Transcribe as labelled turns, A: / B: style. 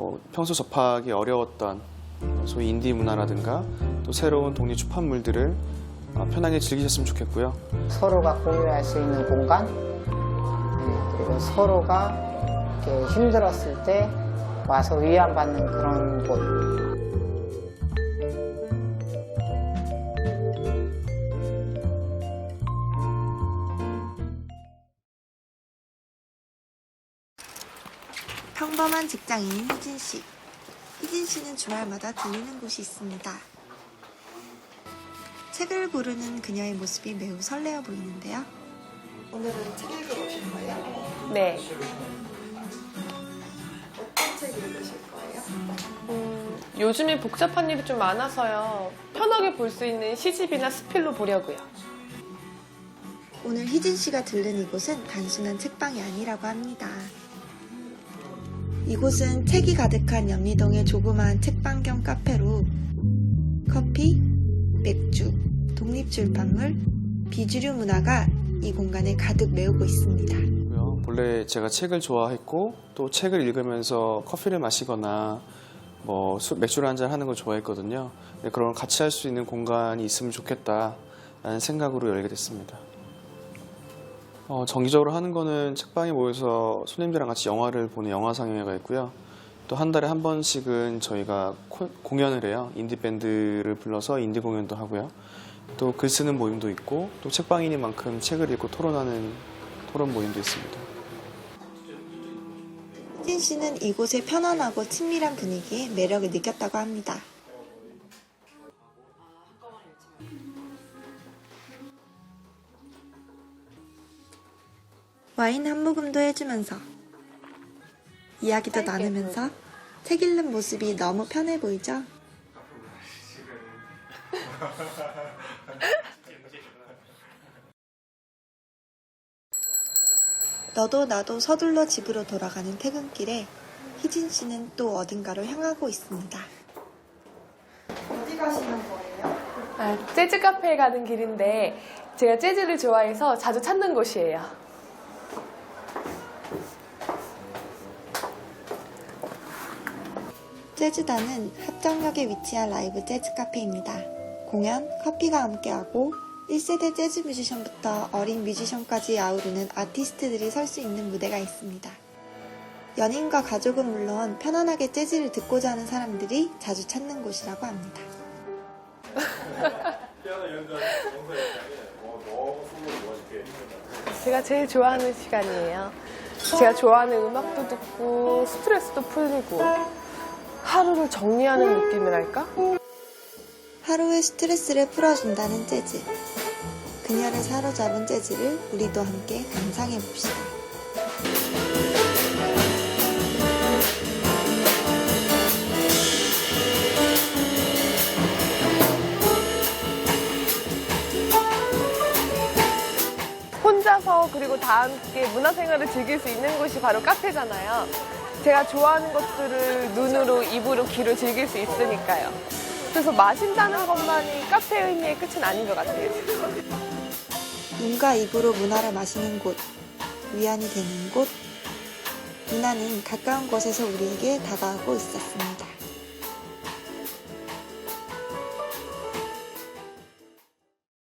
A: 뭐 평소 접하기 어려웠던 소위 인디 문화라든가 또 새로운 독립出판물들을 어, 편하게 즐기셨으면 좋겠고요.
B: 서로가 공유할 수 있는 공간 네, 그리고 서로가 이렇게 힘들었을 때 와서 위안받는 그런 곳
C: 평범한 직장인인 희진 씨. 희진 씨는 주말마다 들리는 곳이 있습니다. 책을 고르는 그녀의 모습이 매우 설레어 보이는데요. 오늘은 책 읽으러 오신 거예요?
D: 네.
C: 어떤 책 읽으실 거예요?
D: 음, 요즘에 복잡한 일이 좀 많아서요. 편하게 볼 수 있는 시집이나 스필로 보려고요.
C: 오늘 희진 씨가 들른 이곳은 단순한 책방이 아니라고 합니다. 이곳은 책이 가득한 연미동의 조그마한 책방 겸 카페로 커피, 맥주, 독립출판물, 비주류 문화가 이 공간을 가득 메우고 있습니다.
A: 본래 제가 책을 좋아했고 또 책을 읽으면서 커피를 마시거나 뭐 술- 맥주를 한잔 하는 걸 좋아했거든요. 근데 그런 걸 같이 할 수 있는 공간이 있으면 좋겠다라는 생각으로 열게 됐습니다. 어, 정기적으로 하는 거는 책방에 모여서 손님들이랑 같이 영화를 보는 영화 상영회가 있고요. 또 한 달에 한 번씩은 저희가 코- 공연을 해요. 인디 밴드를 불러서 인디 공연도 하고요. 또 글 쓰는 모임도 있고 또 책방이니만큼 책을 읽고 토론하는 토론 모임도 있습니다.
C: 희진 씨는 이곳의 편안하고 친밀한 분위기에 매력을 느꼈다고 합니다. 와인 한 모금도 해주면서 이야기도 나누면서 책 읽는 모습이 너무 편해 보이죠? 너도 나도 서둘러 집으로 돌아가는 퇴근길에 희진 씨는 또 어딘가로 향하고 있습니다. 어디 가시는 거예요?
D: 아, 재즈 카페에 가는 길인데 제가 재즈를 좋아해서 자주 찾는 곳이에요.
C: 재즈단은 합정역에 위치한 라이브 재즈 카페입니다. 공연, 커피가 함께하고 1세대 재즈 뮤지션부터 어린 뮤지션까지 아우르는 아티스트들이 설 수 있는 무대가 있습니다. 연인과 가족은 물론 편안하게 재즈를 듣고자 하는 사람들이 자주 찾는 곳이라고 합니다.
D: 제가 제일 좋아하는 시간이에요. 제가 좋아하는 음악도 듣고 스트레스도 풀리고 하루를 정리하는 느낌이랄까?
C: 하루의 스트레스를 풀어준다는 재즈. 그녀를 사로잡은 재즈를 우리도 함께 감상해 봅시다.
D: 혼자서 그리고 다 함께 문화생활을 즐길 수 있는 곳이 바로 카페잖아요. 제가 좋아하는 것들을 눈으로, 입으로, 귀로 즐길 수 있으니까요. 그래서 마신다는 것만이 카페 의미의 끝은 아닌 것 같아요.
C: 눈과 입으로 문화를 마시는 곳, 위안이 되는 곳. 문화는 가까운 곳에서 우리에게 다가오고 있었습니다.